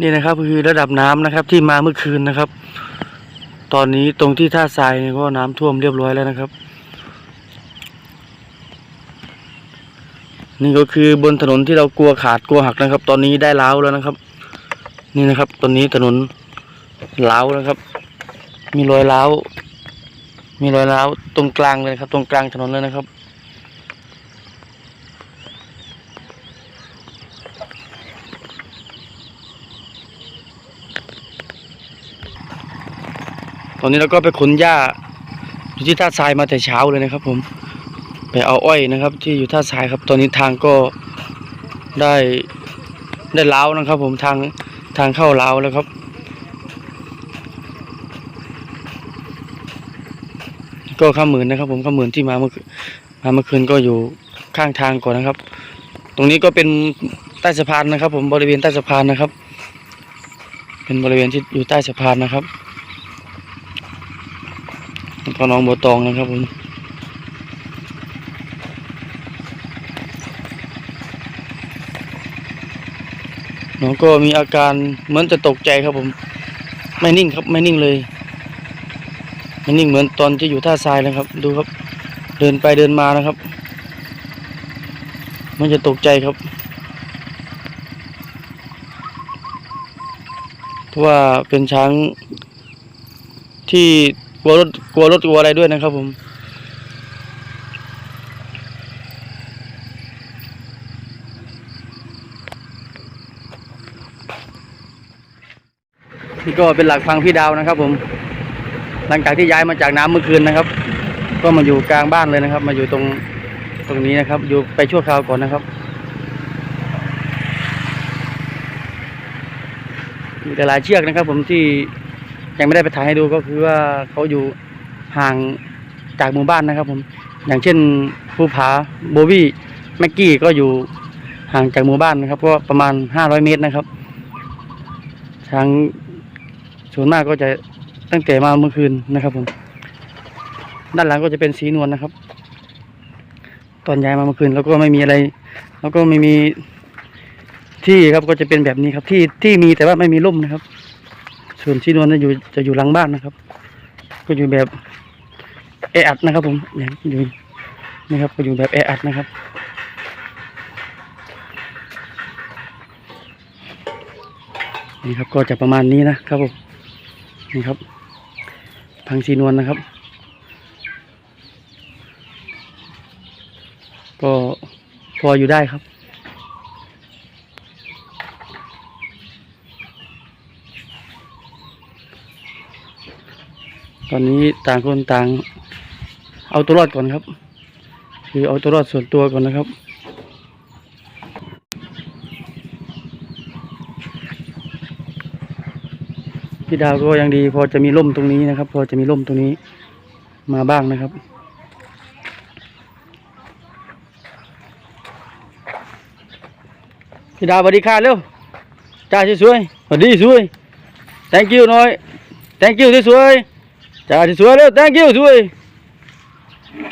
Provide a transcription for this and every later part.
นี่นะครับคือระดับน้ำนะครับที่มาเมื่อคืนนะครับ ตอนนี้ตรงที่ท่าทรายเนี่ยก็น้ำท่วมเรียบร้อยแล้วนะครับ นี่ก็คือบนถนนที่เรากลัวขาดกลัวหักนะครับ ตอนนี้ได้ล้าวแล้วนะครับ นี่นะครับ ตอนนี้ถนนล้าวแล้วครับ มีรอยล้าวมีรอยล้าวตรงกลางเลยครับ ตรงกลางถนนเลยนะครับ อนนี้เราก็ไปขนหญ้าอยู่ที่ท่าทรายมาแต่เช้าเลยนะครับ ผมไปเอาอ้อยนะครับ ที่อยู่ท่าทรายครับ ตอนนี้ทางก็ได้ได้ล้าวนะครับ ผมทางทางเข้าล้าวแล้วครับ ก็ข้ามหมื่นนะครับ ผมข้ามหมื่นที่มาเมื่อมาเมื่อคืนก็อยู่ข้างทางก่อนนะครับ ตรงนี้ก็เป็นใต้สะพานนะครับ ผมบริเวณใต้สะพานนะครับ เป็นบริเวณที่อยู่ใต้สะพานนะครับ แล้วก็น้องบัวตองนะครับผมน้องก็มีอาการเหมือนจะตกใจครับผม ไม่นิ่งครับไม่นิ่งเลยไม่นิ่งเหมือนตอนที่อยู่ท่าทรายนะครับ ดูครับ เดินไปเดินมานะครับ มันจะตกใจครับเพราะว่าเป็นช้างที่ กลัวรถกลัวรถกลัวอะไรด้วยนะครับ ผมนี่ก็เป็นหลักพังพี่ดาวนะครับ ผม หลังจากที่ย้ายมาจากน้ำเมื่อคืนนะครับ ก็มาอยู่กลางบ้านเลยนะครับ มาอยู่ตรงตรงนี้นะครับ อยู่ไปชั่วคราวก่อนนะครับมีแต่หลายเชือกนะครับ ผมที่ ยังไม่ได้ไปถ่ายให้ดูก็คือว่าเขาอยู่ห่างจากหมู่บ้านนะครับ ผม อย่างเช่นภูผาโบวี่แม็กกี้ก็อยู่ห่างจากหมู่บ้านนะครับ ก็ประมาณห้าร้อยเมตรนะครับช้างส่วนมากก็จะตั้งแต่มาเมื่อคืนนะครับ ผม ด้านหลังก็จะเป็นสีนวลนะครับ ตอนย้ายมาเมื่อคืนแล้วก็ไม่มีอะไร แล้วก็ไม่มีที่ครับก็จะเป็นแบบนี้ครับ ที่ที่มีแต่ว่าไม่มีร่มนะครับ ส่วนสีนวลจะอยู่จะอยู่หลังบ้านนะครับ ก็อยู่แบบแออัดนะครับ ผมอย่างอยู่นี่ครับก็อยู่แบบแออัดนะครับนี่ครับก็จะประมาณนี้นะครับผมนี่ครับพังสีนวลนะครับ ก็พออยู่ได้ครับ ตอนนี้ต่างคนต่าง เอาตัวรอดก่อนครับ คือเอาตัวรอดส่วนตัวก่อนนะครับ พี่ดาวก็ยังดี พอจะมีร่มตรงนี้นะครับ พอจะมีร่มตรงนี้มาบ้างนะครับพี่ดาวสวัสดีค่ะเร็วจ้าสวยสวัสดีสวย thank you หน่อย thank you สวย จ้าสวยๆเร็ว thank you สวย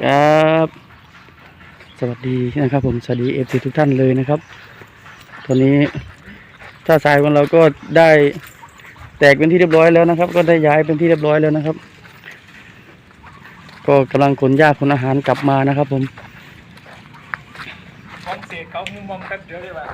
ครับสวัสดีนะครับผมสวัสดีเอฟซีทุกท่านเลยนะครับ ตอนนี้ถ้าสายของเราก็ได้แตกเป็นที่เรียบร้อยแล้วนะครับ ก็ได้ย้ายเป็นที่เรียบร้อยแล้วนะครับ ก็กำลังขนหญ้าขนอาหารกลับมานะครับผม ของเสียเขามุมมองแป๊บเดียวได้ป่ะ